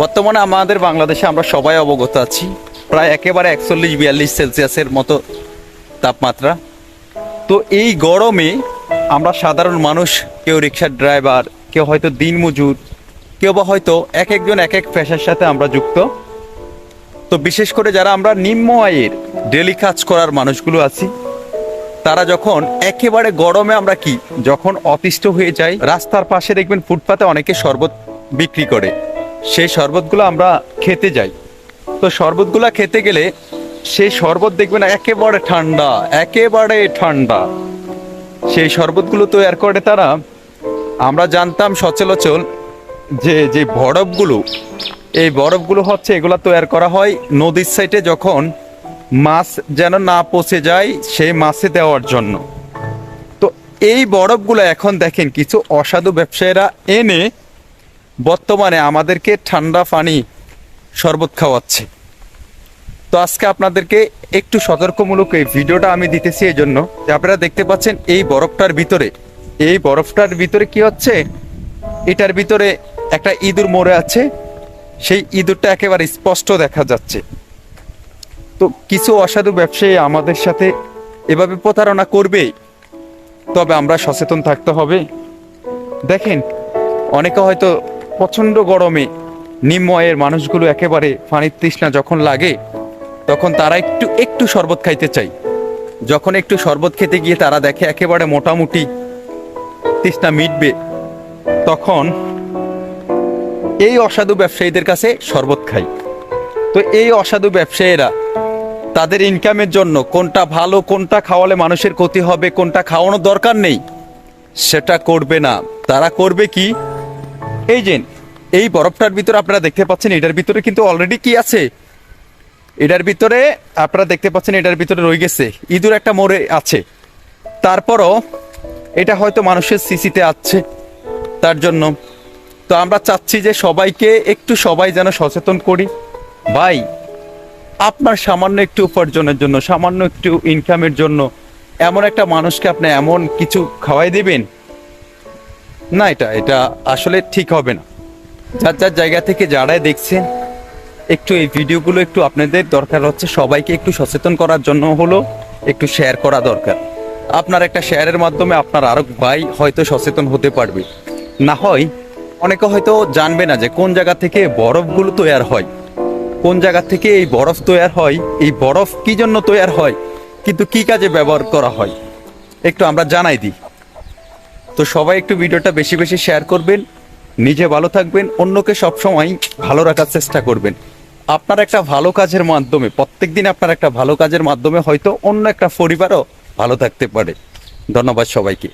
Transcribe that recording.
বর্তমানে আমাদের বাংলাদেশে আমরা সবাই অবগত আছি। প্রায় একেবারে একচল্লিশ বিয়াল্লিশ সেলসিয়াসের মতো তাপমাত্রা। তো এই গরমে আমরা সাধারণ মানুষ, কেউ রিক্সার ড্রাইভার, কেউ হয়তো দিনমজুর, কেউ বা হয়তো এক একজন এক এক পেশার সাথে আমরা যুক্ত। তো বিশেষ করে যারা আমরা নিম্ন আয়ের ডেলি কাজ করার মানুষগুলো আছি, তারা যখন একেবারে গরমে আমরা কি? যখন অতিষ্ঠ হয়ে যাই, রাস্তার পাশে দেখবেন ফুটপাতে অনেকে শরবত বিক্রি করে। সেই শরবতগুলো আমরা খেতে যাই। তো শরবতগুলো খেতে গেলে সেই শরবত দেখবেন একেবারে ঠান্ডা একেবারে ঠান্ডা। সেই শরবতগুলো তৈরি করে তারা, আমরা জানতাম সচলাচল যে যে বরফগুলো, এই বরফগুলো হচ্ছে এগুলো তৈরি করা হয় নদীর সাইডে যখন মাছ যেন না পচে যায় সেই মাছে দেওয়ার জন্য। তো এই বরফগুলো এখন দেখেন কিছু অসাধু ব্যবসায়ীরা এনে বর্তমানে আমাদেরকে ঠান্ডা পানি শরবত খাওয়াচ্ছে। তো আজকে আপনাদেরকে একটু সতর্কমূলক এই ভিডিওটা আমি দিতেছি এই জন্য যে আপনারা দেখতে পাচ্ছেন এই বরফটার ভিতরে। এই বরফটার ভিতরে কি হচ্ছে? এটার ভিতরে একটা ইঁদুর মরে আছে। সেই ইঁদুরটা একেবারে স্পষ্ট দেখা যাচ্ছে। তো কিছু অসাধু ব্যবসায়ী আমাদের সাথে এভাবে প্রতারণা করবে। তবে আমরা সচেতন থাকতে হবে। দেখেন, অনেকে হয়তো প্রচণ্ড গরমে নিম্ন আয়ের মানুষগুলো একেবারে পানির তৃষ্ণা যখন লাগে, তখন তারা একটু একটু শরবত খাইতে চাই যখন একটু শরবত খেতে গিয়ে তারা দেখে একেবারে মোটামুটি তৃষ্ণা মিটবে, তখন এই অসাধু ব্যবসায়ীদের কাছে শরবত খাই। তো এই অসাধু ব্যবসায়ীরা তাদের ইনকামের জন্য কোনটা ভালো, কোনটা খাওয়ালে মানুষের ক্ষতি হবে, কোনটা খাওয়ানোর দরকার নেই, সেটা করবে না। তারা করবে কি? এই যে, এই বরফটার ভিতরে আপনারা দেখতে পাচ্ছেন, এটার ভিতরে কিন্তু অলরেডি কি আছে? এটার ভিতরে আপনারা দেখতে পাচ্ছেন, এটার ভিতরে রয়ে গেছে। ইঁদুর একটা মোড়ে আছে। তারপরও এটা হয়তো মানুষের সিসিতে আছে তার জন্য। তো আমরা চাচ্ছি যে সবাইকে একটু সবাই যেন সচেতন করি। ভাই, আপনার সামান্য একটু উপার্জনের জন্য, সামান্য একটু ইনকামের জন্য এমন একটা মানুষকে আপনি এমন কিছু খাওয়াই দিবেন? না, এটা এটা আসলে ঠিক হবে না। যার যার জায়গা থেকে যারাই দেখছেন, একটু এই ভিডিওগুলো একটু আপনাদের দরকার হচ্ছে, সবাইকে একটু সচেতন করার জন্য হলো, একটু শেয়ার করা দরকার। আপনার একটা শেয়ারের মাধ্যমে আপনার আরও ভাই হয়তো সচেতন হতে পারবে। না হয়, অনেকে হয়তো জানবে না যে কোন জায়গা থেকে বরফগুলো তৈয়ার হয়। কোন জায়গা থেকে এই বরফ তৈয়ার হয়, এই বরফ কি জন্য তৈয়ার হয়, কিন্তু কি কাজে ব্যবহার করা হয়, একটু আমরা জানাই দিই। তো সবাই একটু ভিডিওটা বেশি বেশি শেয়ার করবেন, নিজে ভালো থাকবেন, অন্যকে সবসময় ভালো রাখার চেষ্টা করবেন। আপনার একটা ভালো কাজের মাধ্যমে প্রত্যেক দিন আপনার একটা ভালো কাজের মাধ্যমে হয়তো অন্য একটা পরিবারও ভালো থাকতে পারে। ধন্যবাদ সবাইকে।